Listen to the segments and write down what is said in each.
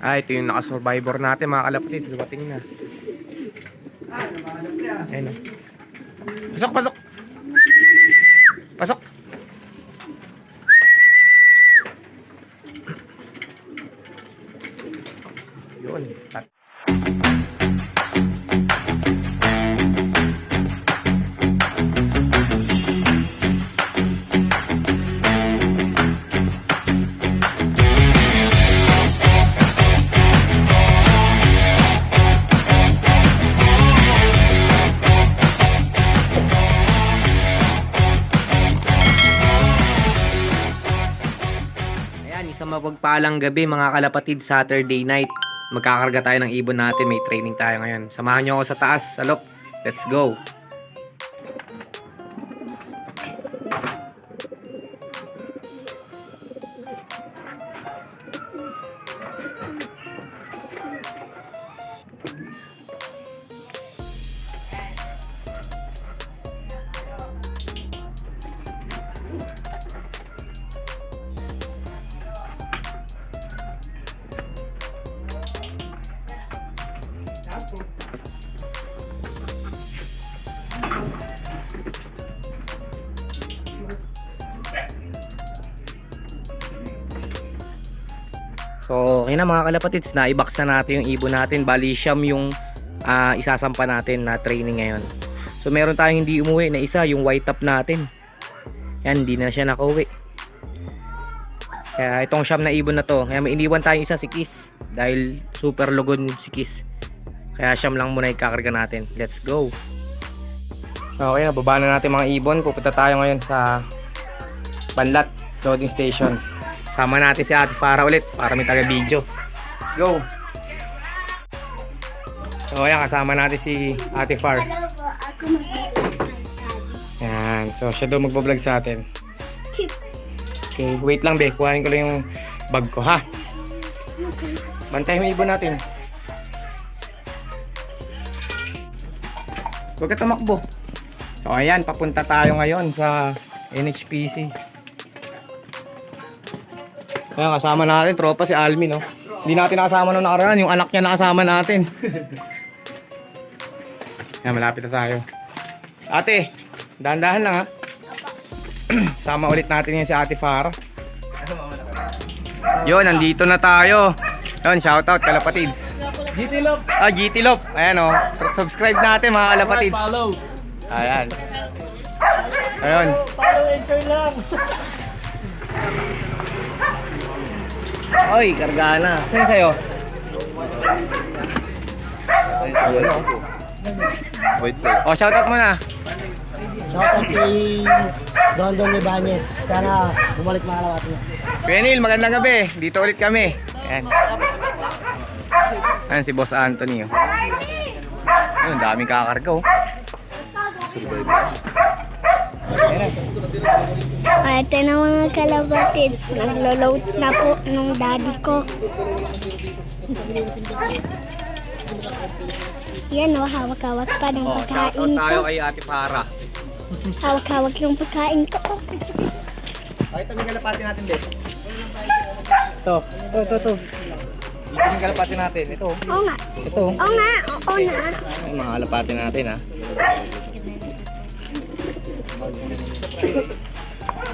Ah, ito yung naka-survivor natin mga kalapatid. Dumating na. Ayun o. Pasok, pasok! Pasok! Yun. Tat- mapagpalang gabi mga kalapatid Saturday night. Magkakarga tayo ng ibon natin. May training tayo ngayon. Samahan nyo ako sa taas, sa loob. Let's go! Okay na mga kalapatids, na-box na natin yung ibon natin. Bali, siyam yung ah, isasampa natin na training ngayon. So, meron tayong hindi umuwi na isa, yung white top natin. Yan, hindi na siya nakauwi. Kaya itong siyam na ibon na to, kaya may iniwan tayong isa si Kiss. Dahil super lugod si Kiss. Kaya siyam lang muna ikakarga natin. Let's go! Okay, nababa na natin mga ibon. Pupunta tayo ngayon sa Banlat Loading Station. Sama natin si Ate Farah ulit para may taga-video. Let's go! So ayan, kasama natin si Ate Far. Yan. So siya daw magbablog sa atin. Okay, wait lang be. Kuhanin ko lang yung bag ko ha. Bantay mo ibon natin. Huwag ka tumakbo. So ayan, papunta tayo ngayon sa NHPC. Ayan, kasama natin, tropa si Almi, no? Hindi natin nakasama nung nakaraan, yung anak niya nakasama natin. Ayan, malapit na tayo. Ate, dahan-dahan lang ha. Sama ulit natin yan si Ate Farah. Yun, nandito na tayo. Yun, shoutout kalapatids. GT Love. Ah, GT Lop. Ayan o. Subscribe natin mga kalapatids. Follow. Ayan. Ayun. Follow and share lang. Oy, karga na. Saan sa'yo? Ayan o. Wait, wait. O, shoutout mo na. Shoutout kay Dondon Ibanez. Sana bumalik mga kalawat niya. Kuya Neil, magandang gabi. Dito ulit kami. Ayan. Ayan si Boss Anthony. Oh. Ayun, daming kakarga oh. Ah, ito na mga kalabatids. Naglo-load na po nung daddy ko. Yan o, hawak-hawak pa ng Oh, pagkain shoutout tayo ko. kay Ate Para. Hawak-hawak yung pagkain ko. Pakita mo yung kalapati natin, Bes. Ito, ito, ito, ito. Dito yung kalapati natin. Ito, Oo nga. ito. Oo nga. Oo nga. Ay, mga kalapati natin, ha.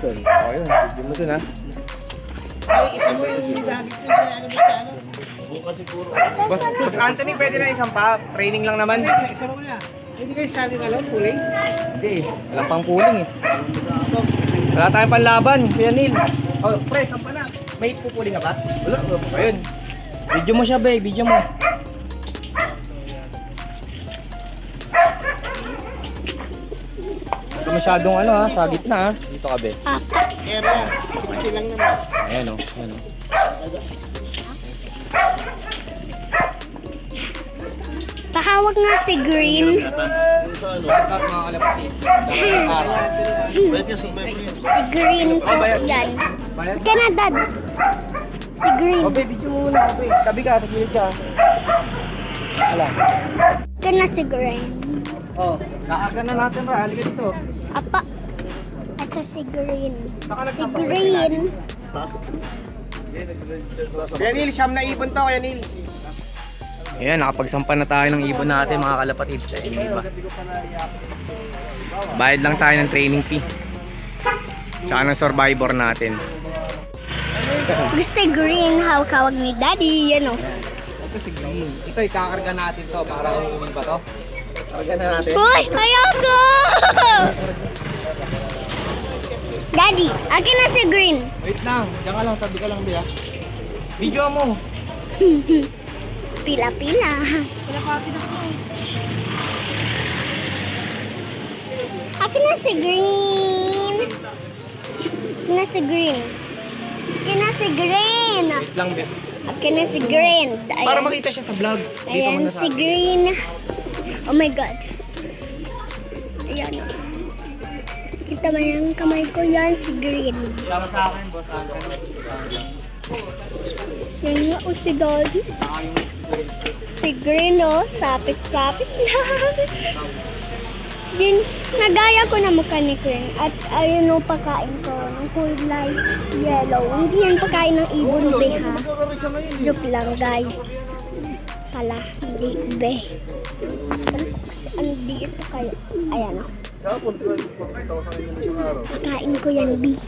Oh, yun. Video mo dun, ha. Boss, Boss Anthony, pwede na isang pa. Training lang naman. Isa mo na. Hindi kayo sabi na lang, puling. Hindi, wala pang puling eh. Wala tayong panlaban, Kuya Neil. Oh, pre, saan pa na? May pupuling ka ba? Wala, wala pa. Ayun. Video mo siya, be. Video mo. Masyadong ano ha, sa gitna ha. Dito ka, be. Papa. Area, 60 lang naman. Ayan o, ayan o. Pahawak nga si Green. Si Green po yan. Bayad? Ka na, Dad. Si Green. Oh, be, video mo muna. Tabi ka, sa gilid ka. Wala. Ka na si Green. Oh, kaaga na natin ba? Halika dito. Apa. Ito si Green. Si Green. Kuya Neil, siyam na ibon to, Kuya Neil. Ayan, nakapagsampa na tayo ng ibon natin mga kalapatid sa iba. Bayad lang tayo ng training fee. Tsaka ng survivor natin. Gusto green how kawag ni daddy, yan o. Ito si Green. Ito, ikakarga natin to para umuwi ba to? Karga na natin. Uy, ayoko! Daddy, akin na si green. Wait lang, diyan ka lang, tabi ka lang, Bia. Video mo. Pila-pila. Akin na si green. Akin na si green. Akin na si green. Wait lang, Bia. Akin na si green. Ayan. Para makita siya sa vlog. Dito Ayan si green. Oh my God. Ayan. Kita ba yung kamay ko yan? Si green. Sama sa akin, boss. Yan nga o si daddy. Si green o. Sapit-sapit lang. Din, nagaya ko na mukha ni Green. At ayun o pakain ko ng kulay yellow. Hindi yan pakain ng ibon be ha. Joke lang guys. Hala, hindi be. Dito kayo? Ayan o. Pakain ko yan, B.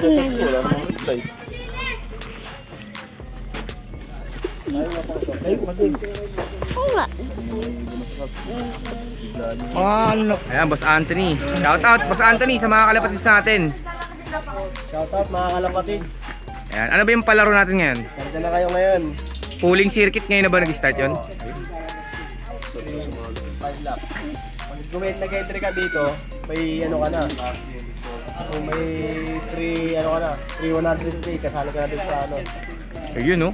Tingnan niyo. Oo nga. Ano. Ayan, Boss Anthony. Shout out, Boss Anthony, sa mga kalapatid natin. Shoutout mga kalapatids. Ayan, ano ba yung palaro natin ngayon? Nandiyan na kayo ngayon. Pooling circuit ngayon na ba nag-start yun? 5 Gumit nag-entry ka dito, may ano ka na. Kung may 3 ano ka na, 3 100k, kasali ka na dun sa ano, Ayun, no?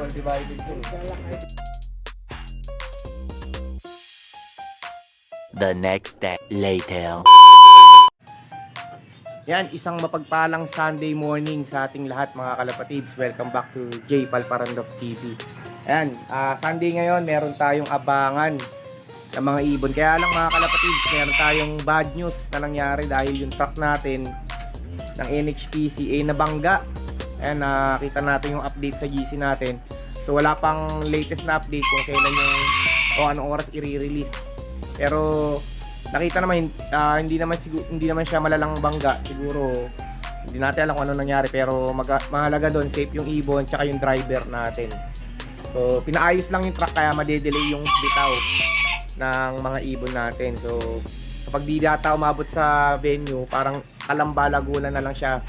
equal divided yun. The next day later. Yan, isang mapagpalang Sunday morning sa ating lahat mga kalapatids. Welcome back to J Palparandok TV. Ayan, ah, Sunday ngayon, meron tayong abangan ng mga ibon. Kaya lang mga kalapatids, meron tayong bad news na nangyari dahil yung truck natin ng NHPCA na bangga. Ayan, nakita natin yung update sa GC natin. So wala pang latest na update kung kailan yung o anong oras i-release. Pero nakita naman ah, hindi naman siguro hindi naman siya malalang bangga siguro hindi natin alam kung ano nangyari pero maga- mahalaga doon safe yung ibon tsaka yung driver natin so pinaayos lang yung truck kaya madedelay yung bitaw ng mga ibon natin so kapag di data umabot sa venue parang kalamba laguna na lang siya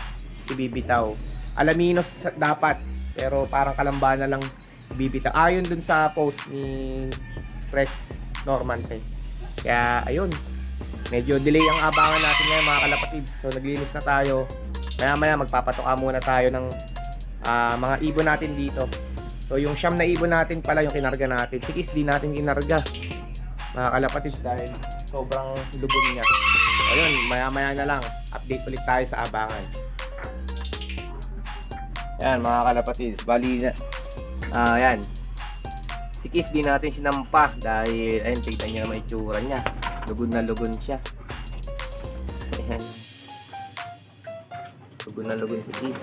ibibitaw alaminos dapat pero parang kalamba na lang ibibitaw ayon dun sa post ni Press Normante kaya ayun medyo delay ang abangan natin ngayon mga kalapatids. So naglinis na tayo. Maya maya magpapatoka muna tayo ng ah, mga ibon natin dito. So yung siyam na ibon natin pala yung kinarga natin. Si Kiss di natin kinarga mga kalapatids dahil sobrang lugon niya. Ayun, maya maya na lang. Update ulit tayo sa abangan. Yan mga kalapatids. Bali na. Ah, yan. Si Kiss di natin sinampa dahil ayun, tignan niyo naman itsura niya. Lugon na lugon siya. Ayan. Lugon na lugon si Kiss.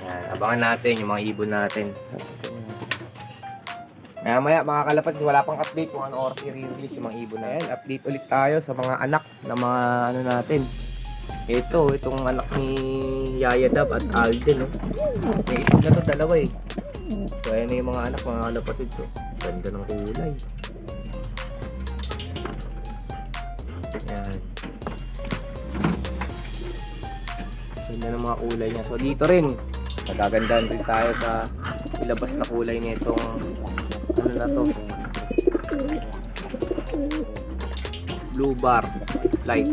Ayan, abangan natin yung mga ibon natin. Maya maya mga kalapad, wala pang update kung ano oras i-release yung mga ibon na yan. Update ulit tayo sa mga anak na mga ano natin. Ito, itong anak ni Yaya Dab at Alden. No? May itlog na to dalawa eh. So ayan na yung mga anak, mga kalapatid. So, ganda ng kulay. Yan. Ganda ng mga kulay niya. So dito rin, nagagandahan rin tayo sa ilabas na kulay nitong na to. Blue bar light.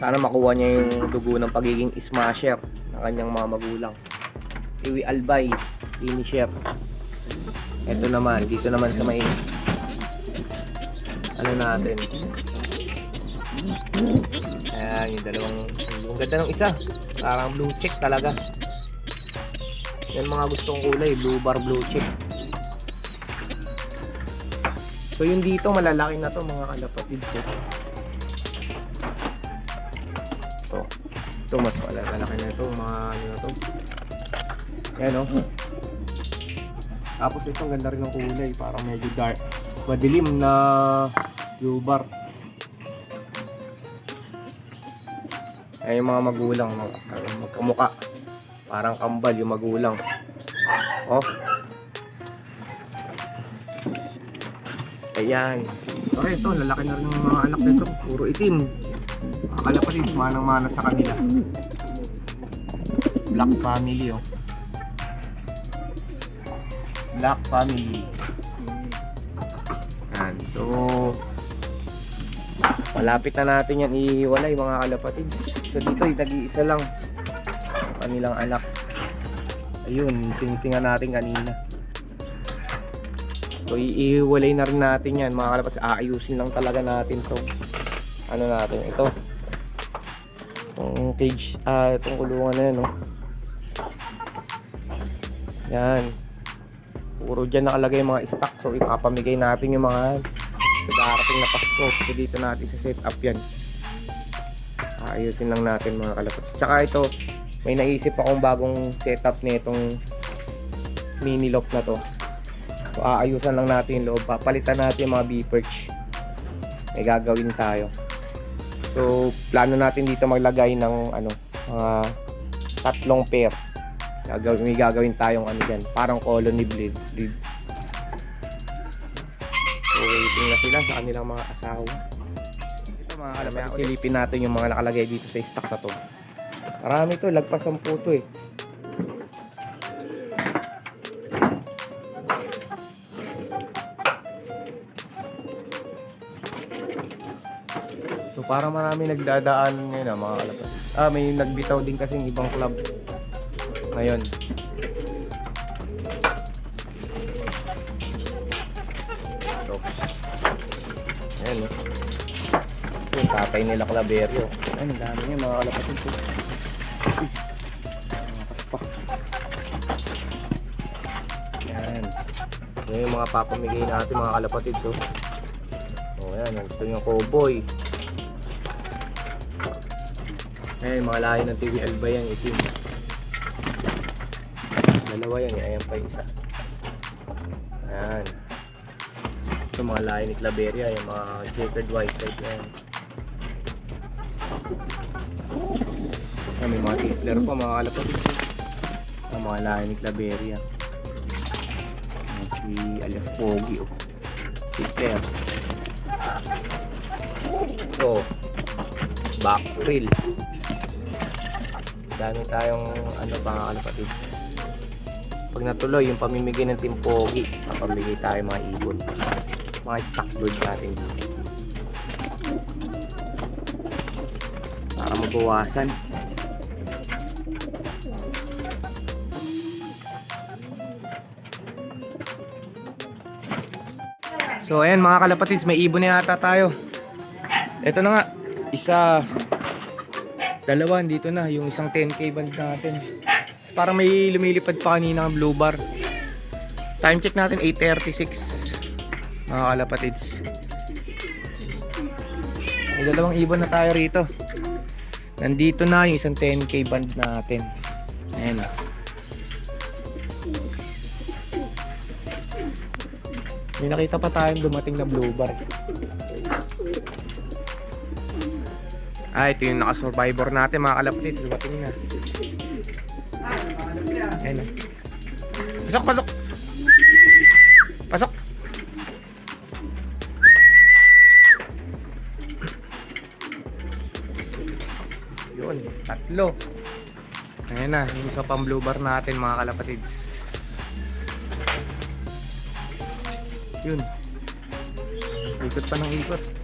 Sana makuha niya yung dugo ng pagiging smasher ng kanyang mga magulang. Iwi Albay, finisher. Ito naman, dito naman sa may ano natin. Ayan, yung dalawang, yung ganda ng isa. Parang blue check talaga. Yan mga gustong kulay, blue bar, blue check. So yung dito malalaki na to mga kalapatids. Eh. Ito. Ito mas malalaki na to mga ano na to. Yan oh. Tapos ito ang ganda rin ng kulay, parang medyo dark. Madilim na blue bar. Ay yung mga magulang, mga, magkamuka. Parang kambal yung magulang. Oh. Ayan. Okay, ito, lalaki na rin ng mga anak nito. Puro itim. Akala pa rin, manang-mana sa kanila. Black family, oh. Black family. Yan. So, malapit na natin yan ihiwalay mga kalapatid. So, dito, eh, nag-iisa lang. Ang kanilang anak. Ayun, sinisinga natin kanina. So, iiwalay na rin natin yan mga kalapatid. Aayusin lang talaga natin to. Ano natin, ito. Itong cage, ah, itong kulungan na yan, no. Yan. Puro dyan nakalagay mga stock. So, ipapamigay natin yung mga sa darating na Pasko. So, dito natin sa setup yan. Ayusin lang natin mga kalapit. Tsaka ito, may naisip akong bagong setup nitong mini lock na to. So, aayusan lang natin yung loob. Papalitan natin yung mga B-perch. May gagawin tayo. So, plano natin dito maglagay ng ano, mga tatlong pair. Gagawin, may gagawin tayong ano dyan, parang colony blade. blade. So, waiting na sila sa kanilang mga asawa. Mga kalamaya, silipin natin yung mga nakalagay dito sa stock na to. Marami to, lagpas ang puto eh. So, parang marami nagdadaan ngayon ah, mga kalapit. Ah, may nagbitaw din kasing ibang club ngayon. Ito. Ayan, oh. Yung tatay nila Claverio. Ayan, ang dami niya mga. Nakakas pa. Ayan. Ito yung mga papamigay natin mga kalapatid ko. Oh, ayan. Ito yung cowboy. Ayan, mga lahi ng TV Alba yan, itim. Dalawa yan, eh. ayan pa isa. Ayan. Ito mga lahi ni Claveria, yung mga checkered white stripe yan. May mga Hitler pa, mga kalapag. Ang mga lahi ni Claveria. Si alias Pogi, oh. Hitler. Ito. Back grill. Dami tayong ano pa mga kalapatid. Pag natuloy yung pamimigay ng Team Pogi, papamigay tayo mga ibon. Mga stock goods natin dito. Para mabawasan. So ayan mga kalapatids, may ibon na yata tayo. Ito na nga, isa, dalawa, dito na, yung isang 10k band natin. Parang may lumilipad pa kanina ng blue bar. Time check natin 8.36 mga kalapatids. May dalawang ibon na tayo rito. Nandito na yung isang 10k band natin. Ayan. May nakita pa tayong dumating na blue bar. Ah, ito yung naka-survivor natin mga kalapatids. Dumating na. Ayan na. Pasok, pasok! Pasok! Yun, tatlo. Ayan na, yung isa pang blue bar natin mga kalapatids. Yun. Ikot pa ng ikot.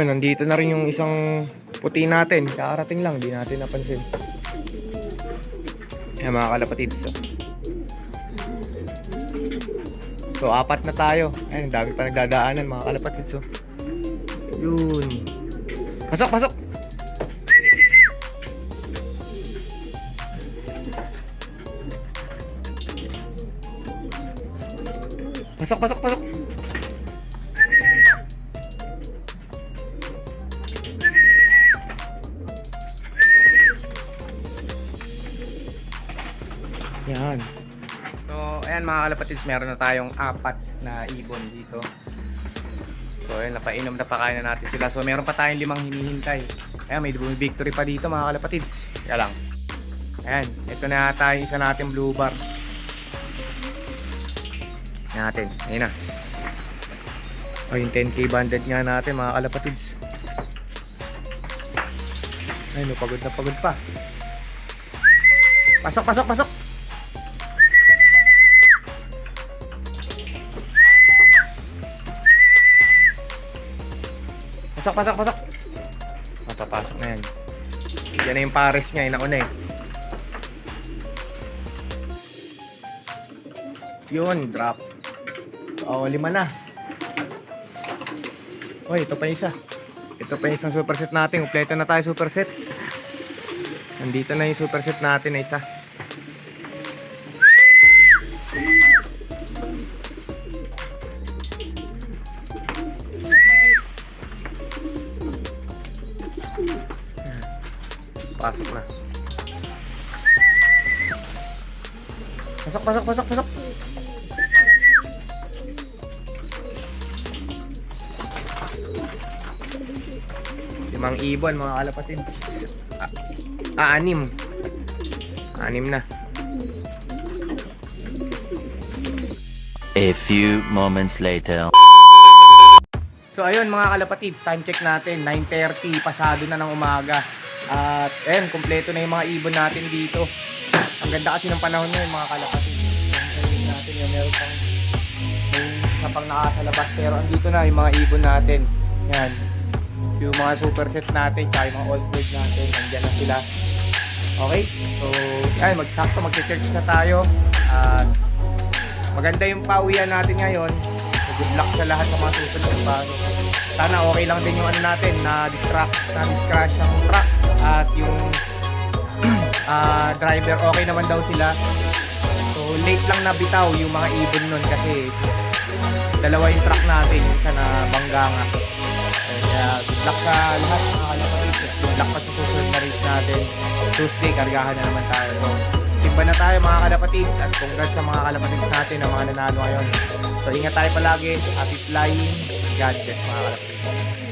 Ayun, nandito na rin yung isang puti natin. Kakarating lang, di natin napansin. Ayan mga kalapatids. oh. So, apat na tayo. Ayun, dami pa nagdadaanan mga kalapatids. Oh. Yun. Pasok, pasok! Pasok, pasok, pasok! Yan. So, ayan mga kalapatids, meron na tayong apat na ibon dito. So, ayan, napainom na pakain na natin sila. So, meron pa tayong limang hinihintay. Ayan, may victory pa dito mga kalapatids. Kaya lang. Ayan, ito na yata yung isa natin blue bar. Ayan natin, ayun na. O, yung 10k banded nga natin mga kalapatids. Ayun, oh, pagod na pagod pa. Pasok, pasok, pasok! Pasok, pasok, pasok. Mapapasok na yan. Yan na yung pares niya, yung nauna eh. Yun, drop. Oo, lima na. Uy, ito pa isa. Ito pa isang superset natin. Kompleto na tayo superset. Nandito na yung superset natin na isa. Pasok na. Pasok, pasok, pasok, pasok. Limang ibon mga kalapatin. Ah, anim. Anim na. A few moments later. So ayun mga kalapatids, time check natin, 9.30, pasado na ng umaga. At ayun, kompleto na yung mga ibon natin dito. Ang ganda kasi ng panahon ngayon mga. Yung ayun natin yung meron pang pang nakasalabas pero andito na yung mga ibon natin. Yan. Yung mga superset natin, tsaka yung mga old bird natin, nandyan na sila. Okay? So, yan, magsakto, mag-church na tayo. At maganda yung pauwian natin ngayon. So, good luck sa lahat ng mga susunod pasok. Sana okay lang din yung ano natin na distract, na discrash ang truck at yung ah, driver okay naman daw sila. So late lang nabitaw yung mga ibon nun kasi dalawa yung truck natin, yung isa na bangga nga. Kaya good luck sa lahat mga kalapatids. Good luck pa sa susunod na race natin. Tuesday, kargahan na naman tayo. So, simba na tayo mga kalapatids at congrats sa mga kalapatids natin na mga nanalo ngayon. So ingat tayo palagi. Happy flying. God bless mga kalapatids.